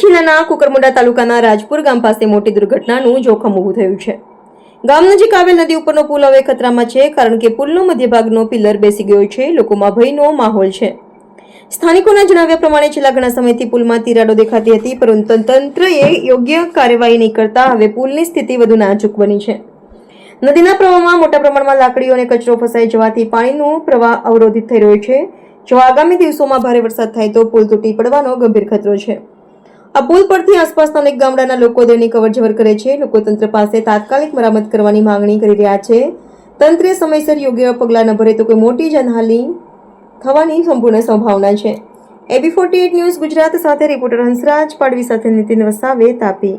જિલ્લાના કુકરમુંડા તાલુકાના રાજપુર ગામ પાસે મોટી દુર્ઘટનાનું જોખમ ઊભું થયું છે. ગામ નજીક આવેલ નદી ઉપરનો પુલ હવે ખતરામાં છે, કારણ કે પુલનો મધ્યભાગનો પિલર બેસી ગયો છે. લોકોમાં ભયનો માહોલ છે. સ્થાનિકોના જણાવ્યા પ્રમાણે છેલ્લા ઘણા સમયથી પુલમાં તિરાડો દેખાતી હતી, પરંતુ તંત્રએ યોગ્ય કાર્યવાહી નહીં કરતા હવે પુલની સ્થિતિ વધુ નાજુક બની છે. નદીના પ્રવાહમાં મોટા પ્રમાણમાં લાકડીઓ અને કચરો ફસાઈ જવાથી પાણીનો પ્રવાહ અવરોધિત થઈ રહ્યો છે. જો આગામી દિવસોમાં ભારે વરસાદ થાય તો પુલ તૂટી પડવાનો ગંભીર ખતરો છે. આ પરથી આસપાસના અનેક ગામડાના લોકો દૈનિક અવરજવર કરે છે. લોકો તંત્ર પાસે તાત્કાલિક મરામત કરવાની માંગણી કરી રહ્યા છે. તંત્રે સમયસર યોગ્ય પગલાં ન ભરે તો કોઈ મોટી જનહાની થવાની સંપૂર્ણ સંભાવના છે. એબી ફોર્ટી ન્યૂઝ ગુજરાત સાથે રિપોર્ટર હંસરાજ. પાડવી સાથે નીતિન વસાવે, તાપી.